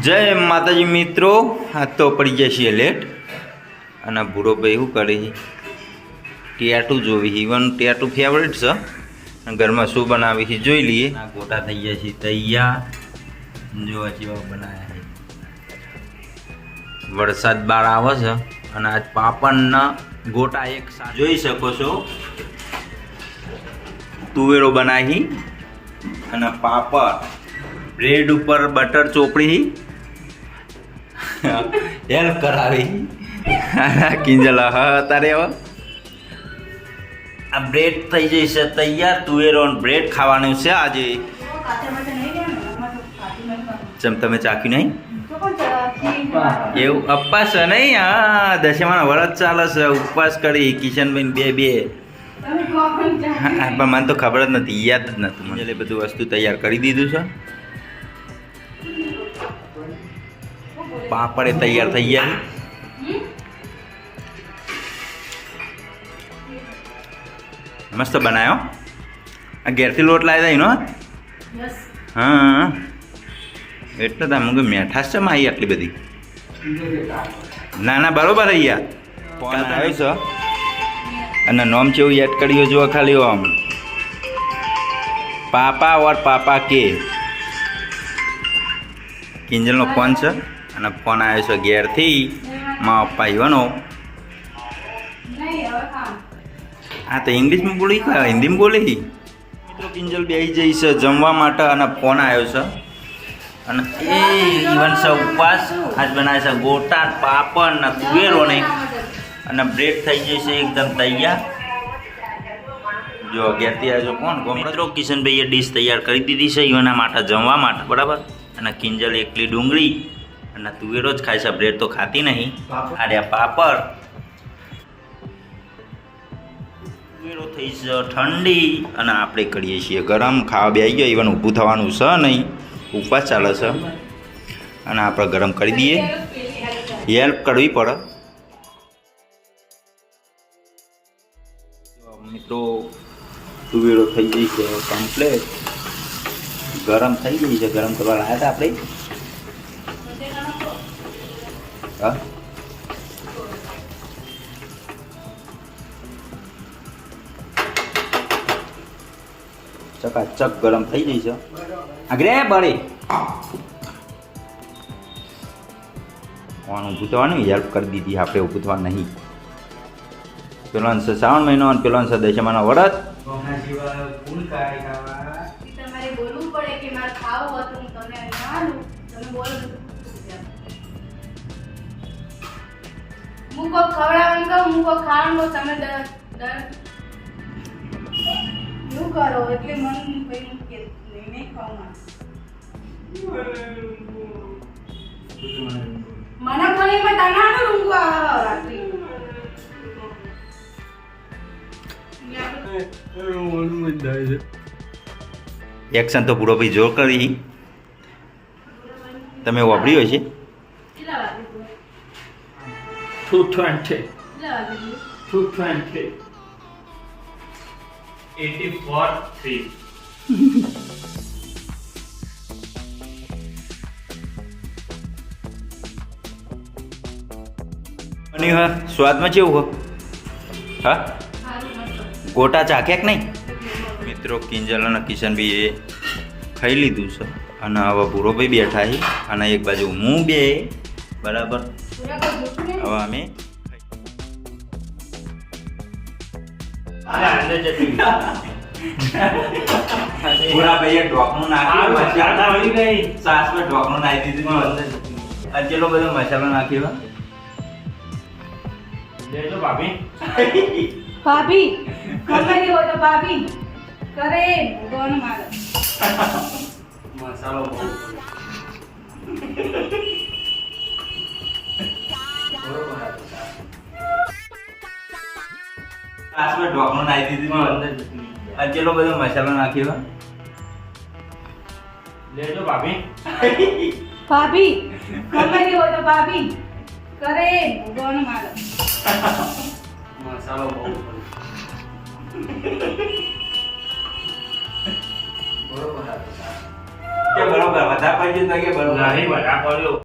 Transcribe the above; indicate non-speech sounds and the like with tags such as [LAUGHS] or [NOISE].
જય માતાજી મિત્રો. આ તો પડી જાય છીએ લેટ અને ભૂરો ભાઈ શું કરે છે? ટેટુ જોવી ઇવન ટેટુ ફેવરેટ છે. ઘરમાં શું બનાવી છે જોઈ લઈએ. આ ગોટા થઈ ગયા છે. તૈયાર. જોવા જેવા બનાવ્યા છે. વરસાદ બાર આવે છે. અને આજ પાપડના ગોટા એક સાથે જોઈ શકો છો. તુવેરો બનાવી. અને પાપડ. બ્રેડ ઉપર બટર ચોપડી. હેલ્પ કરાવી. કિંજલ તારે આ બ્રેડ થઈ જશે તૈયાર. તુવેરો બ્રેડ ખાવાનું છે આજે. ચમ તમે ચાખ્યું નહીં? એવું અપ્પાસ છે નહીં? હા, દશમાના વરસ ચાલે છે. ઉપવાસ કરી, કિશનબેન બે બે. પણ મને તો ખબર જ નથી, યાદ જ નથી. મને બધું વસ્તુ તૈયાર કરી દીધું છે. પાપડે તૈયાર થઈ ગયા મસ્ત બનાવ્યો આ ઘેરથી લોટ લાવ્યા એનો હા એટલે તમે કે મેઠાશ છે માહી આટલી બધી ના ના બરોબર અહીંયા ફોન આવ્યો છે અને નોમ કેવું યાદ કર્યું જુઓ ખાલી આમ પાપા ઓર પાપા કે કિંજલનો ફોન છે અને ફોન આવ્યો છે ઘેરથી મા પપ્પા યુવાનો હા તો ઇંગ્લિશમાં બોલી કે હિન્દીમાં બોલી? મિત્રો કિંજલ બે જઈ છે જમવા માટે અને ફોન આવ્યો છે. અને એ ઇવન છે ઉપવાસ આજ બનાવે છે ગોટા પાપડ ને કુવેરો ને અને બ્રેડ થઈ જશે એકદમ તૈયાર. જો અગિયારથી આવજો કોણ? મિત્રો કિશનભાઈએ ડીશ તૈયાર કરી દીધી છે ઈવના માટે જમવા માટે બરાબર? અને કિંજલ એકલી ડુંગળી અને તુવેરો જ ખાય છે. બ્રેડ તો ખાતી નહીં. અરે પાપડ. તુવેરો થઈ છે ઠંડી અને આપણે કરીએ છીએ ગરમ. ખાવા બે ગયો. ઇવન ઊભું થવાનું છે નહીં. ઉપવાસ ચાલે છે. અને આપણે ગરમ કરી દઈએ. હેલ્પ કરવી પડે. મિત્રો તુવેરો થઈ ગઈ છે કમ્પ્લેટ ગરમ થઈ ગઈ છે. ગરમ કરવા લાયા હતા આપણે. હા ચકાચક ગરમ થઈ ગઈ છે આગ્રે બળી કોણ ઊભું થવાનું હેલ્પ કરી દીધી આપણે ઊભું થવા નહીં પેલો અંશ શ્રાવણ મહિનો અને પેલો અંશ દશમાનો વરત તમારે બોલવું પડે કે મારે ખાવું હતું હું તમને ના આલું તમે મૂકો ખવડાવવાનું કહો મૂકો ખાવાનું કહો, તમે ડર ડર શું કરો? એટલે મન ભાઈ હું કે, નહીં ખાવું મને કોની માં તને રૂંગો આવે રાત્રિ એક્શન તો પૂરો ભાઈ જોર કરી. તમે વાપરી હોય છે 220 220 84 3 બન્યું હા? સ્વાદમાં કેવું હા? ગોટા ચા કે નહીં? મિત્રો કિંજલ અને બી એ ખાઈ લીધું છે. અને હવે ભૂરો ભાઈ બેઠા છે. અને એક બાજુ હું બે. બરાબર? હવે અમે [LAUGHS] ઢોકણું નાખ્યું. વળી ગઈ. સાસમાં ઢોકણું નાખી દીધું. અંદર આ બધો મસાલો નાખ્યો? લેજો ભાભી. ભાભી ગમે હોય તો ભાભી કરે. ભગવાન મારે [LAUGHS] મસાલો બહુ. હતું ઢોકણું નાખી દીધું અંદર આ જેટલો બધો મસાલો નાખ્યો? લેજો ભાભી. ભાભી ગમે તે હોય તો ભાભી કરે ભગવાન મારો મસાલો બહુ. બરોબર. કે બરોબર વધારે પડ્યું તો કે બરોબર? નહીં વધારે પડ્યો.